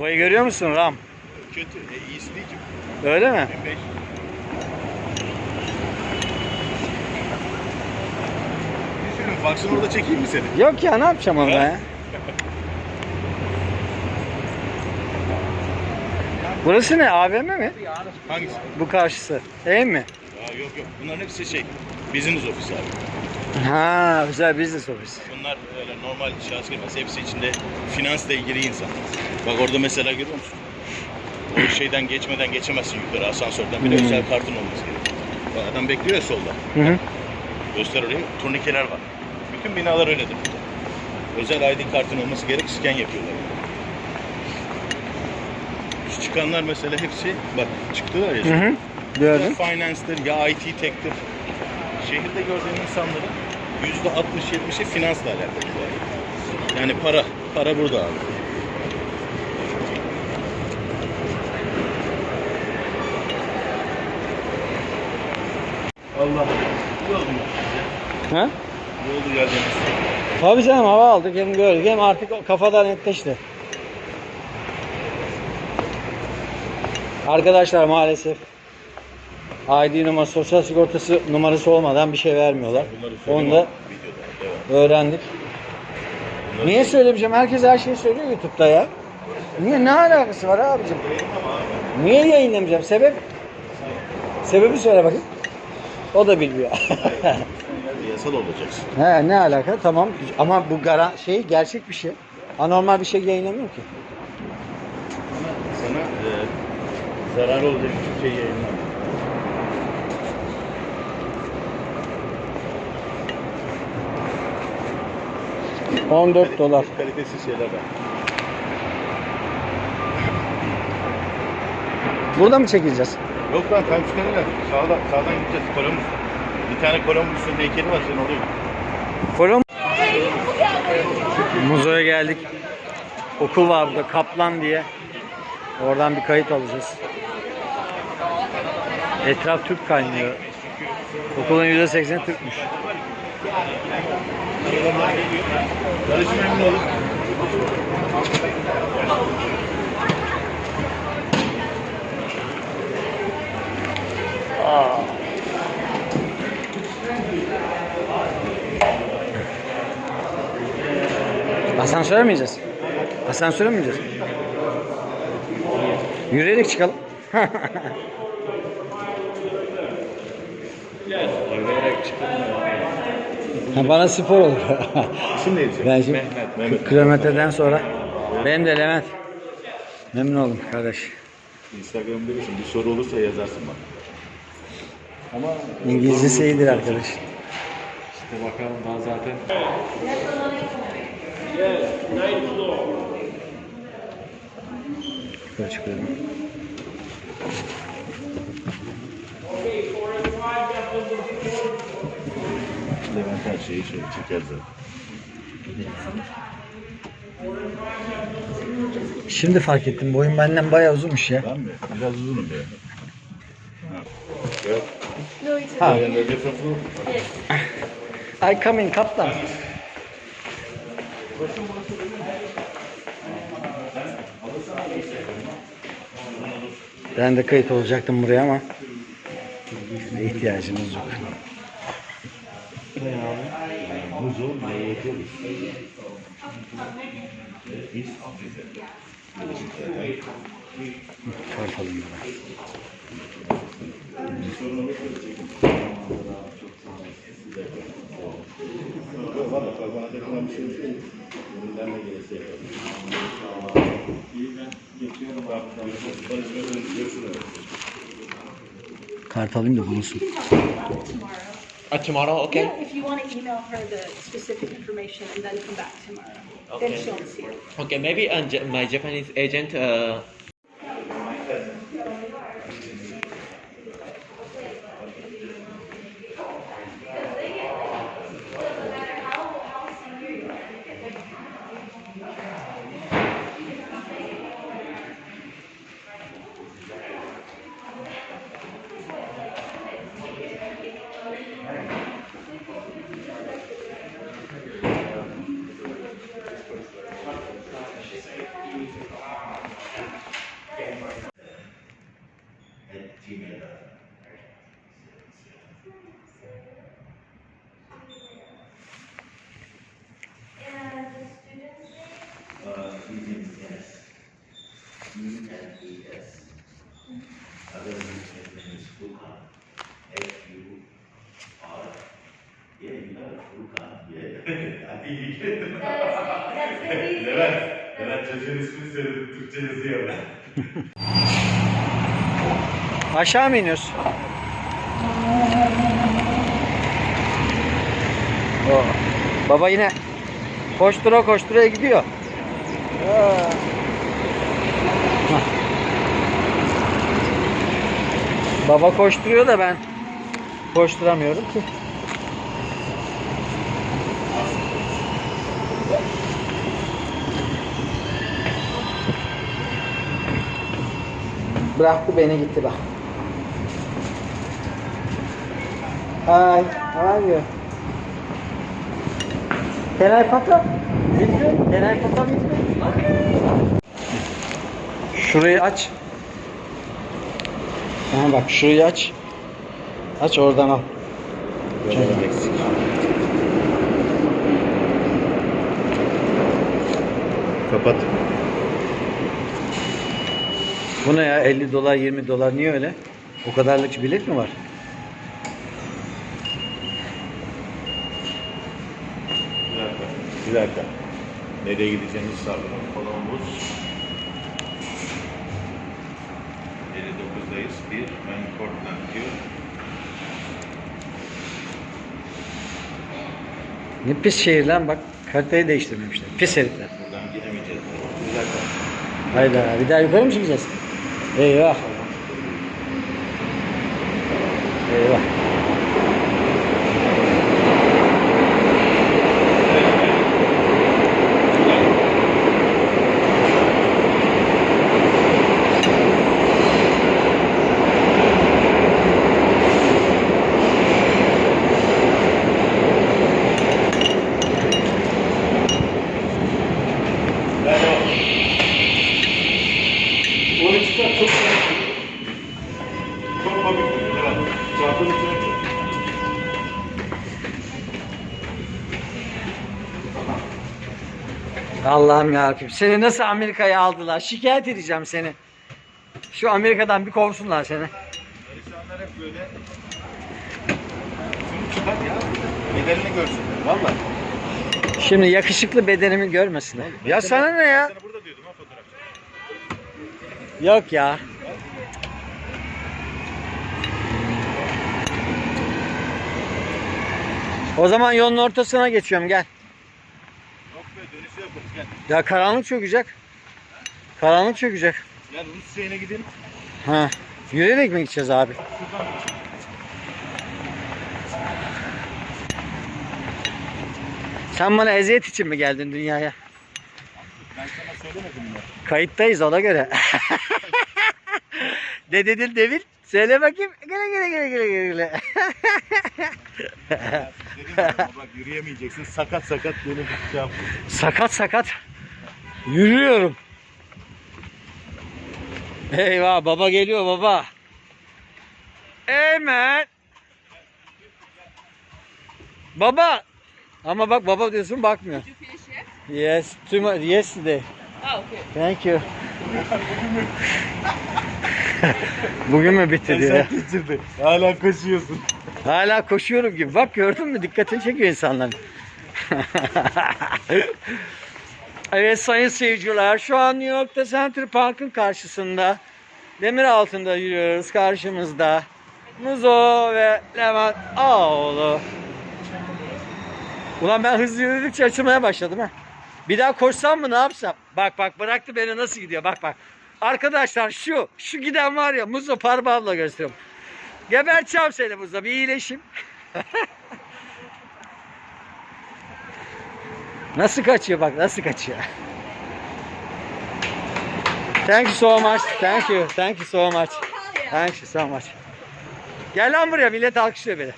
Babayı görüyor musun Ram? Kötü. E, iyisi değil ki. Öyle mi? 1500. Düşünün, Baksana orada çekeyim mi seni? Yok ya ne yapacağım orada ya? Burası ne? AVM mi? Hangisi? Bu karşısı. Ev mi? Aa, yok yok. Bunların hepsi şey. Business office abi. Ha, güzel business office. Bunlar öyle normal şahıs girmez. Hepsi içinde finansla ilgili insan. Bak orada mesela görüyor musun? O şeyden geçmeden geçemezsin yukarı asansörden. Bir de Hmm. özel kartın olması gerekiyor. Bak adam bekliyor ya solda. Hı hı. Göster orayı. Turnikeler var. Bütün binalar öyledir. Özel ID kartın olması gerek. Scan yapıyorlar. Şu çıkanlar mesela hepsi bak çıktılar ya. Hı hı. Gördüm. Ya Finance'dır ya IT Tech'tir. Şehirde gördüğün insanların %60-70'i finansla alakalı. Yani para. Para burada abi. Allah. Ha? İyi oldu geldiğiniz. Tabii canım hava aldık hem gördük hem artık o kafadan netleşti. Arkadaşlar maalesef ID numarası, sosyal sigortası numarası olmadan bir şey vermiyorlar. Onu da öğrendik. Bunları Niye söylemeyeceğim? Herkes her şeyi söylüyor YouTube'da ya. Niye? Ne alakası var abicim? Niye yayınlamayacağım? Sebep? Sebebi söyle bakayım. O da bilmiyor. Yasal olacaksın. He ne alaka? Tamam ama bu garan şey gerçek bir şey. Anormal bir şey yayınlamıyor ki. Sana e, zararı olacak hiçbir şey yayınlamam. 14 dolar. Kalitesiz şeyler var. Burada mı çekileceğiz? Yok lan Times Square'e Sağdan, sağdan gideceğiz. Kolombus. Bir tane Kolombus'un heykeli var senin oraya. Kolom. Muzo'ya geldik. Okul var burada Kaplan diye. Oradan bir kayıt alacağız. Etraf Türk kaynıyor. Okulun %80'i Türkmüş. Tanışma memnun oldum. Asansöre mi ineceğiz? Asansöre mi ineceğiz? Yürüyerek çıkalım. Yürüyerek çıkalım. Ha, Bana spor olur. İsim neydi ben şimdi Mehmet. 40 kilometreden sonra benim de Levent. Memnun oldum kardeş. Instagram'da biliyorsun bir soru olursa yazarsın bana. Ama İngilizcesi iyidir arkadaş. İşte bakalım daha zaten Yukarı çıkıyorum. Levent her şeyi şey çeker zaten. Şimdi fark ettim boyun benden bayağı uzunmuş ya. Ben mi? Biraz uzunum ya. Ha. Ha. Floor. I come in kaptan. Ben de kayıt olacaktım buraya ama ihtiyacımız yok. Muzo, Mayeteli. Kart alayım ben. Valla bana dokunan bir şey yok. Bundan da gelirse yaparım. Kart alayım da bulunsun. Uh, tomorrow, okay? Yeah, if you want to email her the specific information and then come back tomorrow. Then she'll see it. Okay, maybe uh, Ja- my Japanese agent uh, Levent, Levent çocuğun ismini söyledim. Türkçe yazıyor. Aşağı mı iniyoruz? Oo. Baba yine koştura koştura gidiyor. Baba koşturuyor da ben koşturamıyorum ki. Bıraktı beni gitti bak. Are you? Can I photo? With you? Can I with you? Şurayı aç. Aha bak şurayı aç. Aç oradan al. eksik. Kapat. Bu ne ya 50 dolar 20 dolar niye öyle? O kadarlık bilet mi var? Bir dakika. Bir dakika. Nereye gideceğinizi sağlayalım. Columbus. 59'dayız. Bir. Ben Portland diyor. Ne pis şehir lan bak haritayı değiştirmemişler. Pis herifler. Buradan giremeyeceğiz. Bir dakika. Hayda bir daha yukarı mı çıkacağız? Eyvah. Eyvah. Onu çıkar çok Çok hafif. Evet. Çarpın içine koy. Allah'ım yarabbim. Seni nasıl Amerika'ya aldılar? Şikayet edeceğim seni. Şu Amerika'dan bir kovsunlar seni. İnsanlar hep böyle şunu çıkar ya. Bedelini görsün. Valla. Şimdi yakışıklı bedenimi görmesinler. Ya sana ne ya? Sana burada diyordum ha fotoğraf. Yok ya. O zaman yolun ortasına geçiyorum gel. Yok be dönüşü yaparız gel. Ya karanlık çökecek. Karanlık çökecek. Gel Rus şeyine gidelim. Ha. Yürüyerek mi gideceğiz abi? Şuradan Sen bana eziyet için mi geldin dünyaya? ben sana söylemedim mi? Kayıttayız ona göre. ne dedin Devil? Söyle bakayım. Gele gele gele gele gele. Dedim ya, bak yürüyemeyeceksin. Sakat sakat bir şey sakat sakat. Yürüyorum. Eyvah baba geliyor baba. Hemen. Baba. Ama bak baba diyorsun bakmıyor. Yes, too much, yesterday. Oh, okay. Thank you. Bugün mü bitti diyor. Hala koşuyorsun. Hala koşuyorum gibi. Bak gördün mü? Dikkatini çekiyor insanların. evet sayın seyirciler şu an New York'ta Central Park'ın karşısında demir altında yürüyoruz karşımızda. Muzo ve Levent Ağoğlu. Ulan ben hızlı yürüdükçe açılmaya başladım ha. Bir daha koşsam mı ne yapsam? Bak bak bıraktı beni nasıl gidiyor bak bak. Arkadaşlar şu şu giden var ya Muzo parmağımla gösteriyorum. Geberteceğim seni Muzo bir iyileşim. nasıl kaçıyor bak nasıl kaçıyor. Thank you so much. Thank you. Thank you so much. Thank you so much. Gel lan buraya millet alkışlıyor beni.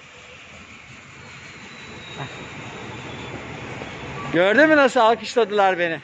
Gördün mü nasıl alkışladılar beni?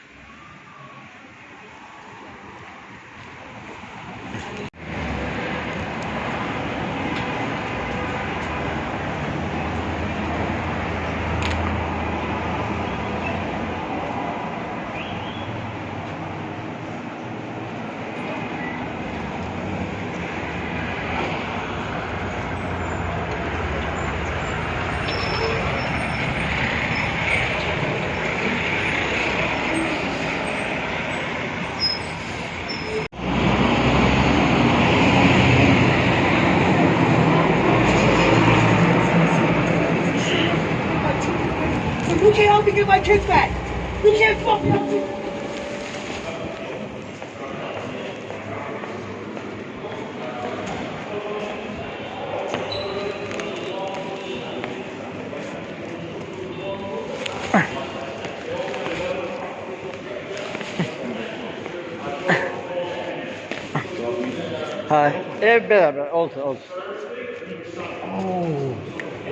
Hay. Ev beraber. Oldu oldu.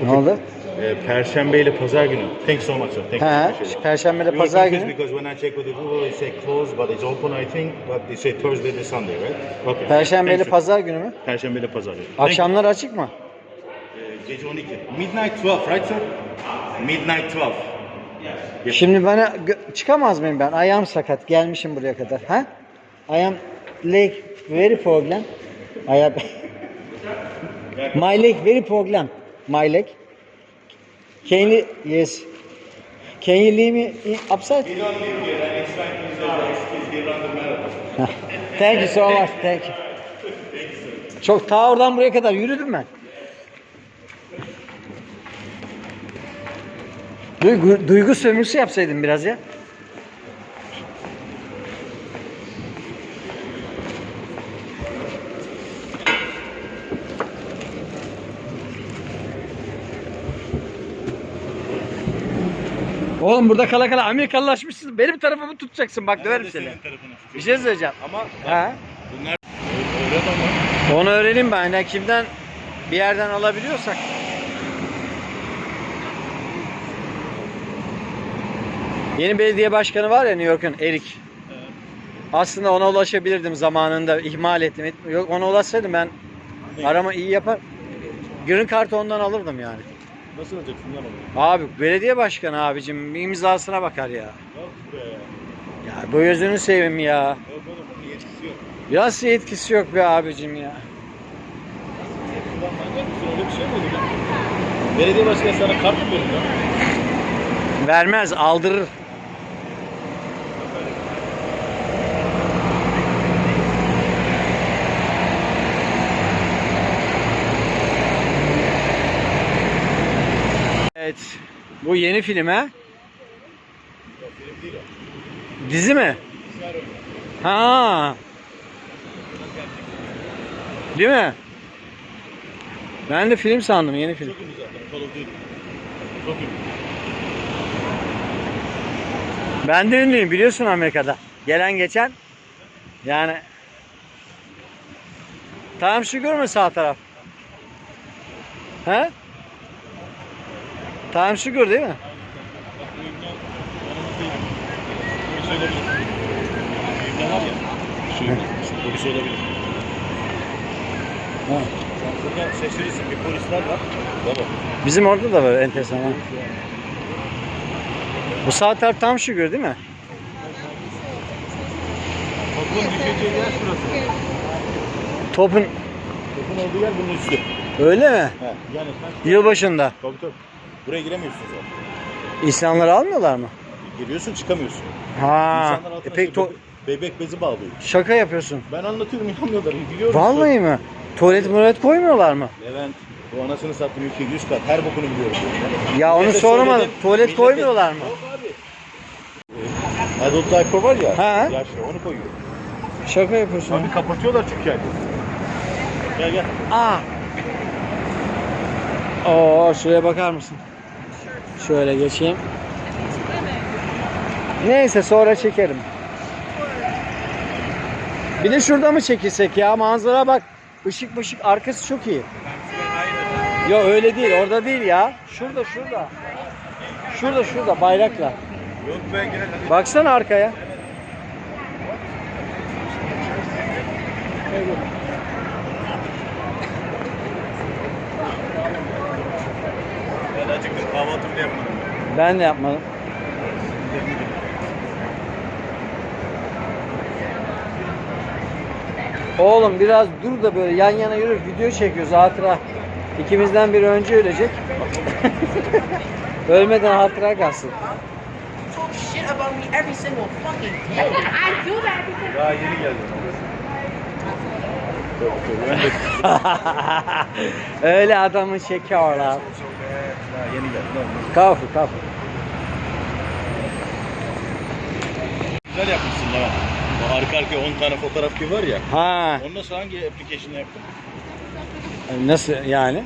Ne oldu? Ee, Perşembe ile pazar günü. Thanks so much sir. Thank you. He. Appreciate it. Perşembe ile We were pazar confused günü. Because when I check with the Google, it say closed, but it's open, I think. But they say Thursday to Sunday, right? Okay. Perşembe ile Thanks, sir. pazar günü mü? Perşembe ile pazar günü. Thank you. Akşamlar açık mı? Ee, Gece 12. Midnight 12, right sir? Midnight 12. Şimdi bana gö- çıkamaz mıyım ben? Ayağım sakat. Gelmişim buraya kadar. Ha? Ayağım leg very problem. Ayağım My leg very problem. My leg. Can you yes. Can you leave me upside? Thank you so much. Thank you. Çok ta oradan buraya kadar yürüdüm ben. Duygu, duygu sömürüsü yapsaydım biraz ya. Oğlum burada kala kala Amerikalılaşmışsın. Benim tarafımı tutacaksın bak döverim seni. Bir şey söyleyeceğim. Ama Ha? bunlar öyle ama Onu öğreneyim ben. Yani kimden bir yerden alabiliyorsak. Yeni belediye başkanı var ya New York'un Erik. Aslında ona ulaşabilirdim zamanında. ihmal ettim. Yok ona ulaşsaydım ben arama iyi yapar. Green Card'ı ondan alırdım yani. Nasıl olacaksın lan onu? Abi belediye başkanı abicim imzasına bakar ya. Yok buraya ya. Ya bu gözünü seveyim ya. Yok oğlum onun yetkisi yok. Nasıl yetkisi yok be abicim ya. Ulan manyak mısın öyle bir şey mi olur ya? Belediye başkanı sana kart mı verir lan? Vermez aldırır. Evet. Bu yeni film ha? Dizi mi? Ha. Değil mi? Ben de film sandım, yeni film. Çok ünlü zaten. Call of Duty. Çok ünlü. Ben de ünlüyüm biliyorsun Amerika'da. Gelen geçen. Yani. Tamam Sugar mı sağ taraf? He? Tamam Sugar değil mi? Polis olabilir. Ha. Burada şaşırırsın. Bir polisler var. Baba. Bizim orada da var enteresan. Ha. Bu taraf tam Sugar değil mi? Topun düşeceği yer şurası. Topun Topun olduğu yer bunun üstü. öyle mi? He. Yani sen Yılbaşında. Tabii tabii. Buraya giremiyorsun zaten. İnsanları almıyorlar mı? Giriyorsun çıkamıyorsun. Ha. E işte to- bebe- bebek bezi bağlıyor. şaka yapıyorsun. Ben anlatıyorum inanmıyorlar. Biliyorum. Vallahi mi? Tuvalet muvalet koymuyorlar mı? Levent bu anasını sattım ülke 100 kat her bokunu biliyorum. Ya onu Millete söyledim, Tuvalet millete- koymuyorlar mı? Yok abi. Ee, Adult diaper var ya. Ha. Yaşlı onu koyuyor. Şaka yapıyorsun. Abi kapatıyorlar çünkü yani. Gel gel. Aa. Oo şuraya bakar mısın? Şöyle geçeyim. Neyse sonra çekerim. Bir de şurada mı çekilsek ya? Manzara bak. Işık mışık arkası çok iyi. Yok öyle değil. Orada değil ya. Şurada şurada. Şurada şurada bayrakla. Baksana arkaya. Ben acıktım kahvaltımı da yapmadım. Ben de yapmadım. Oğlum biraz dur da böyle yan yana yürü video çekiyoruz hatıra. İkimizden biri önce ölecek. Ölmeden hatıra kalsın. Daha yeni geldim. Öyle adamın şeki var daha yeni geldim. Kafu kafu. Tamam. O arka arkaya 10 tane fotoğraf gibi var ya. Ha Ondan sonra hangi application'ı yaptın? nasıl yani?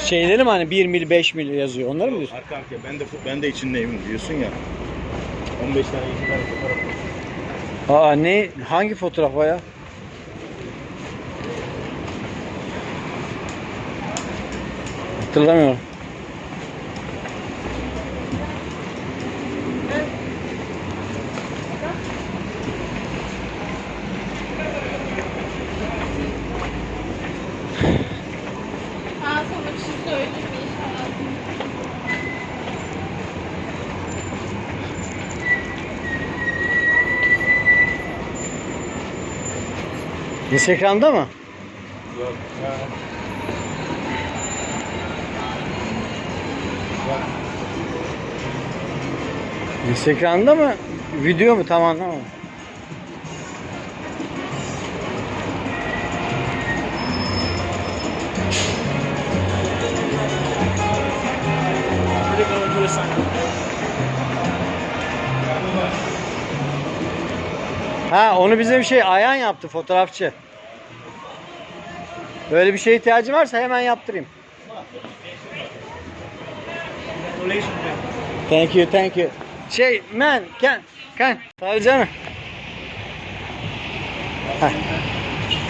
Şeyleri mi hani 1 mil 5 mil yazıyor onları mı diyorsun? Arka arkaya ben de ben de içindeyim diyorsun ya. 15 tane 20 tane fotoğraf. Aa ne hangi fotoğraf o ya? Hatırlamıyorum. Aa sana bir şey söyleyeyim mi inşallah. Instagram'da mı? Yok. Instagram'da mı? Video mu? Tam anlamadım. Ha onu bizim şey Ayhan yaptı fotoğrafçı. Böyle bir şeye ihtiyacı varsa hemen yaptırayım. Thank you, thank you. Şey, man, can, can. Tabii canım. Heh.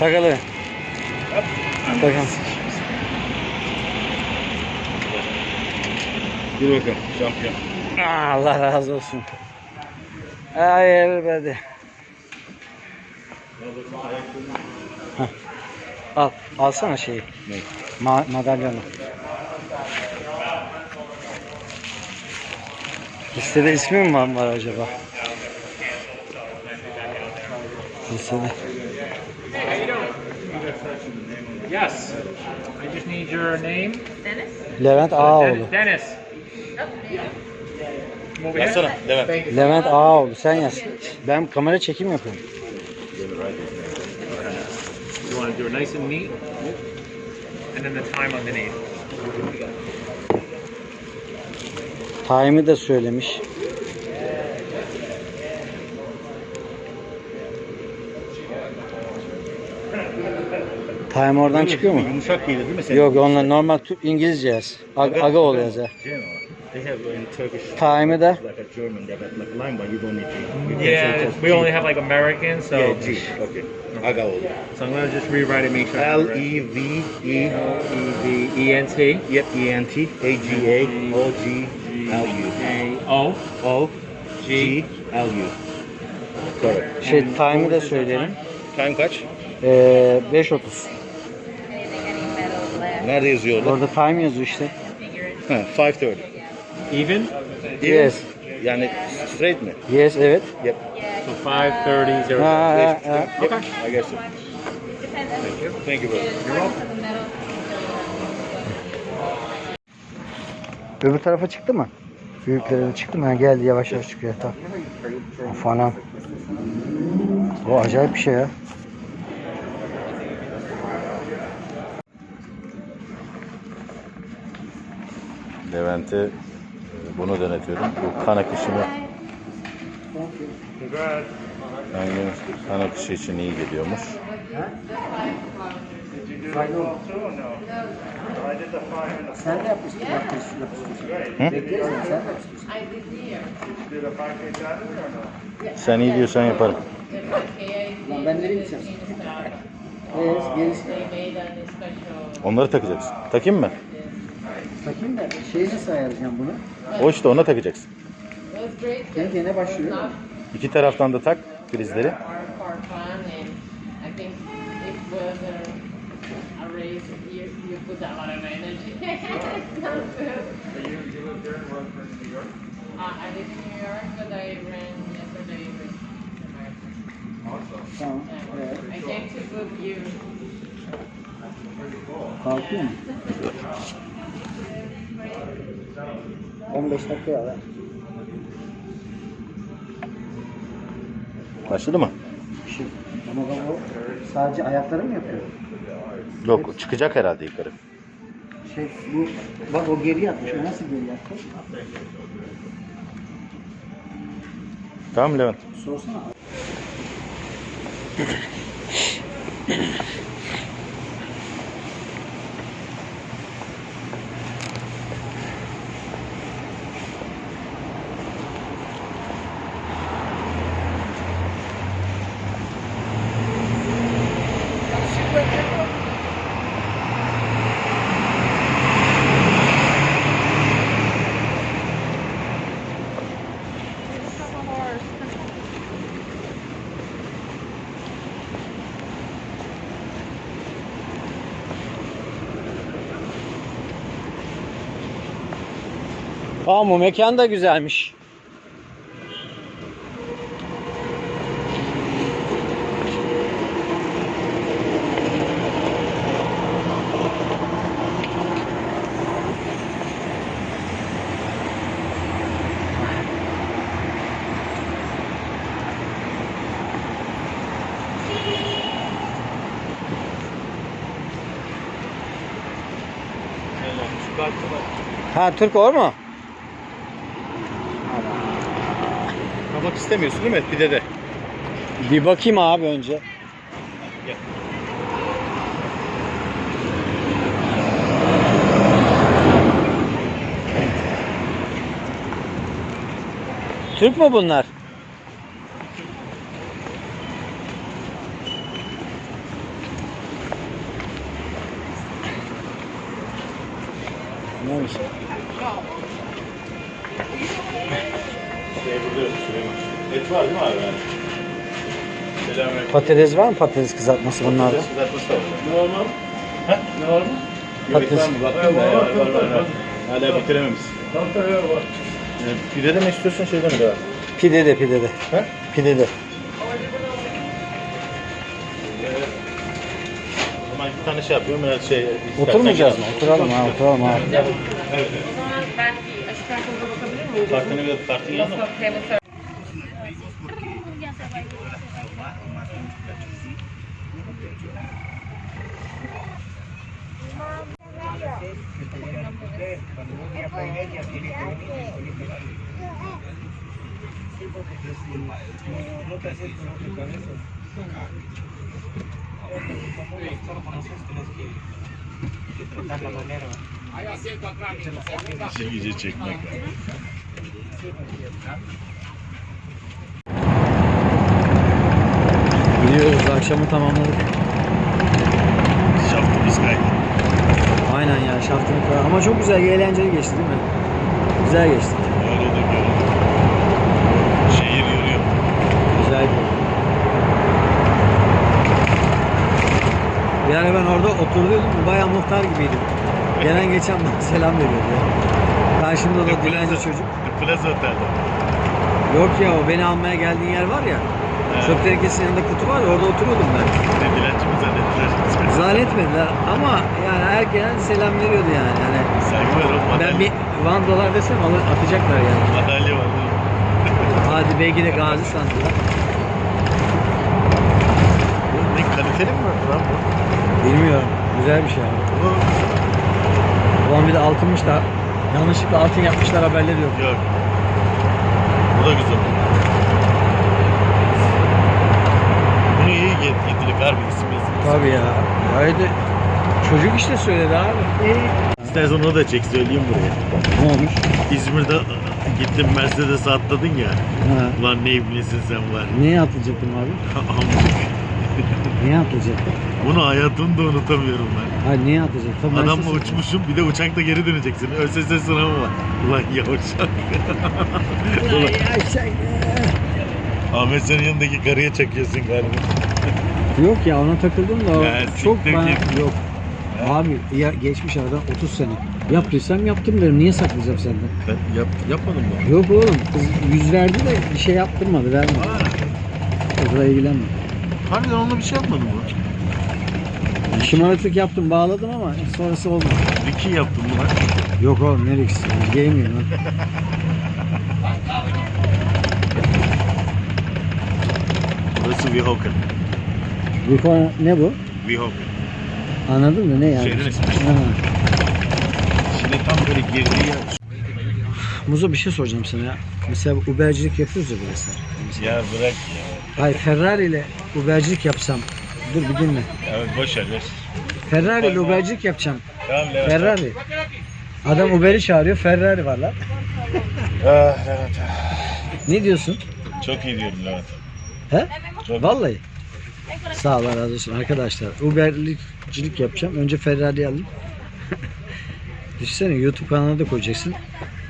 Takalım. Bakalım. Dur bakalım şampiyon. Ah, Allah razı olsun. Ay everybody. Al, alsana şeyi. Ne? Ma madalyonu. Listede ismi mi var, var acaba? Listede. Yes. I just need your name. Levent Ağaoğlu. Den- Dennis. Yazsana Levent. Levent Ağaoğlu sen yaz. Ben kamera çekim yapıyorum. You want to do it nice and neat, and then the time underneath. Time'ı da söylemiş. Time oradan çıkıyor mu? Yumuşak geliyor değil mi senin? Yok onlar normal Türk- İngilizce yaz. Aga, aga oluyor yaz. ha. General. They have in Turkish Time'ı da like a German they have like line but you don't need to. You can Yeah, just we only have like American, so Yeah, G. Okay. Aga oldu. so I'm gonna just rewrite it, make sure. I L E V E E V E N T Yep, E N T A G A O G L U A O O G. G L U. Correct. şey time'ı da söyleyelim. Time kaç? Ee, 5.30. Nerede yazıyor orada? Orada time yazıyor işte. Ha, 5.30. Even. Yes. Yani straight mi? Yes evet. Yep. So five thirty zero. Ha, ha, ha. Yep. I guess so. Thank you. Thank you, brother. You're welcome. Öbür tarafa çıktı mı? Büyüklerine çıktı mı? Ha, geldi yavaş yavaş çıkıyor. Tamam. Of anam. Bu acayip bir şey ya. Levent'e bunu denetiyorum. Bu kan akışını yani kan akışı için iyi geliyormuş. Sen de. Bekleriz sen de Sen iyi diyorsan yaparım. Ben nereye gideceğim? Evet, gerisi. Onları takacaksın. Takayım mı? Takayım da şeyi nasıl ayarlayacağım bunu? O işte ona takacaksın. Kendi kendine başlıyor. İki taraftan da tak prizleri. Tamam. Kalkıyor mu? 15 dakika ya. Başladı mı? Ama o sadece ayakları mı yapıyor? Yok çıkacak herhalde yukarı. Şey bu bak o geri yatmış. O nasıl geri yattı? Tamam Levent. Sorsana. Aa bu mekan da güzelmiş. Ha Türk or mu? Kabak istemiyorsun değil mi? Bir de de. Bir bakayım abi önce. Gel. Türk mü bunlar? Neymiş? Şey burada yok Süleyman. Et var değil mi abi? Selamünaleyküm. Patates var mı patates kızartması bunlarda? Patates kızartması da var. Ne var mı? He? Ne var mı? Patates. Patates. Var mı? Baktım da ya. Var, var, var. Hala bitirememişsin. Tamam tamam var. Pide de mi istiyorsun şeyde mi daha? Pide de pide de. He? Pide de. Zaman bir tane şey yapıyorum. Yani şey, Oturmayacağız mı? Oturalım ha oturalım ha. Evet. O zaman belki açık arkamıza bakabilir miyiz? Kartını bir kartın yanında service. Çekici çekmek. Gidiyoruz akşamı tamamladık. Şaftı biz kaydı. Aynen ya şaftını koy. Ama çok güzel eğlenceli geçti değil mi? Güzel geçti. Öyle de görüyorum. Şehir yürüyor. Güzel. Yani ben orada oturuyordum. Bayağı muhtar gibiydim. Gelen geçen bana selam veriyordu ya. Karşımda da dilenci çocuk. The Plaza Otel'de. Yok ya o beni almaya geldiğin yer var ya. Evet. Çöp tenekesinin yanında kutu var ya orada oturuyordum ben. Ne dilenci mi zannettiler? Zannetmediler ama yani her gelen selam veriyordu yani. yani Saygı var oğlum. ben bir Van dolar desem alır, atacaklar yani. madalya var. değil mi? Hadi belki de gazi sandılar. Ne kaliteli mi var lan bu? Bilmiyorum. Güzel bir şey ama. Altınmış da yanlışlıkla altın yapmışlar haberleri yok. yok. Bu da güzel. Bunu iyi get- getirdik harbi isim isim. Tabii ya. De çocuk işte söyledi abi. İstersen onu da çek söyleyeyim buraya. Ne olmuş? İzmir'de gittin Mercedes'e atladın ya. Ha. Ulan ne iblisin sen var. Neye atlayacaktım abi? Amcık. Neye atlayacaktım? Bunu hayatımda unutamıyorum ben. Hayır neye atlayacaktım? Ben Adamla size- uçmuşum bir de uçakta geri döneceksin. ÖSS sınavı var. Ulan yavşak. Ya, ya, şey- Ahmet senin yanındaki karıya çekiyorsun galiba. Yok ya ona takıldım da o Ya, çok siktir bana git. yok. Abi ya geçmiş aradan 30 sene. Yaptıysam yaptım derim. Niye saklayacağım senden? Ben yap, yapmadım mı? Yok oğlum kız yüz verdi de bir şey yaptırmadı vermedi. O kadar ilgilenme. Harbiden onunla bir şey yapmadım mı? Şımarıklık yaptım bağladım ama sonrası olmadı. Ricky yaptım lan? Yok oğlum ne risk? Gelmiyor lan. Burası Weehawken. Konu ne bu? Weehawken. Anladın mı ne yani? Şehrin ismi. Şimdi tam böyle girdiği yer. Muzo bir şey soracağım sana ya. Mesela Ubercilik yapıyoruz ya burası. Ya bırak ya. Hayır Ferrari ile Ubercilik yapsam. Dur bir dinle. Evet boş ver. Ferrari Ubercilik yapacağım. Tamam Levent. Ferrari. Adam Uber'i çağırıyor. Ferrari var lan. Ah, Levent. Ne diyorsun? Çok iyi diyorum Levent. He? Çok Vallahi. Sağ ol razı olsun arkadaşlar. Ubercilik yapacağım. Önce Ferrari alayım. Düşünsene YouTube kanalına da koyacaksın.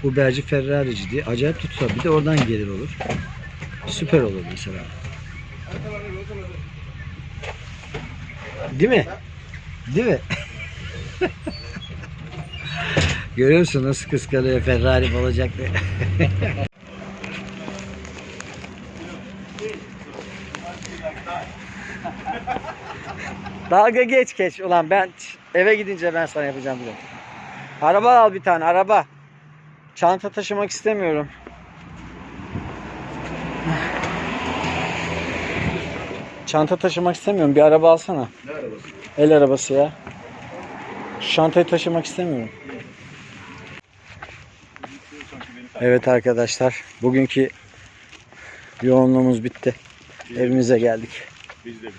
Uberci Ferrarici diye. Acayip tutar. Bir de oradan gelir olur. Süper olur mesela. Değil mi? Değil mi? Görüyorsun nasıl kıskanıyor Ferrari olacak diye. Dalga geç geç ulan ben eve gidince ben sana yapacağım bunu. Araba al bir tane araba. Çanta taşımak istemiyorum. Çanta taşımak istemiyorum. Bir araba alsana. Ne arabası? El arabası ya. Şu Çantayı taşımak istemiyorum. Evet arkadaşlar. Bugünkü yoğunluğumuz bitti. Evimize geldik. Biz de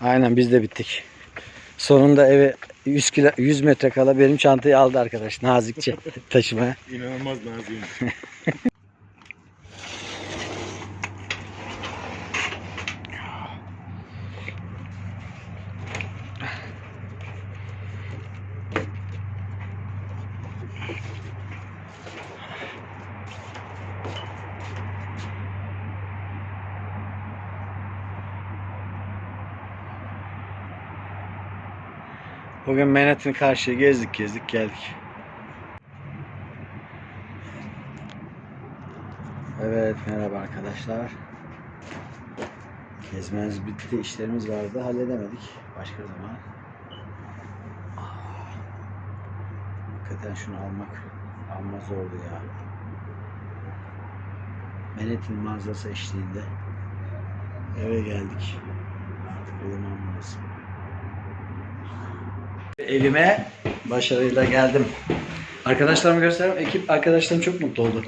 Aynen biz de bittik. Sonunda eve 100 kilo 100 metre kala benim çantayı aldı arkadaş nazikçe taşımaya. inanılmaz naziyim. Bugün Manhattan karşıya gezdik gezdik geldik. Evet merhaba arkadaşlar. Gezmemiz bitti, işlerimiz vardı, halledemedik. Başka zaman. Hakikaten şunu almak amma zordu ya. Manhattan manzarası eşliğinde eve geldik. Artık uyumam lazım. Evime başarıyla geldim. Arkadaşlarımı göstereyim. Ekip arkadaşlarım çok mutlu oldu.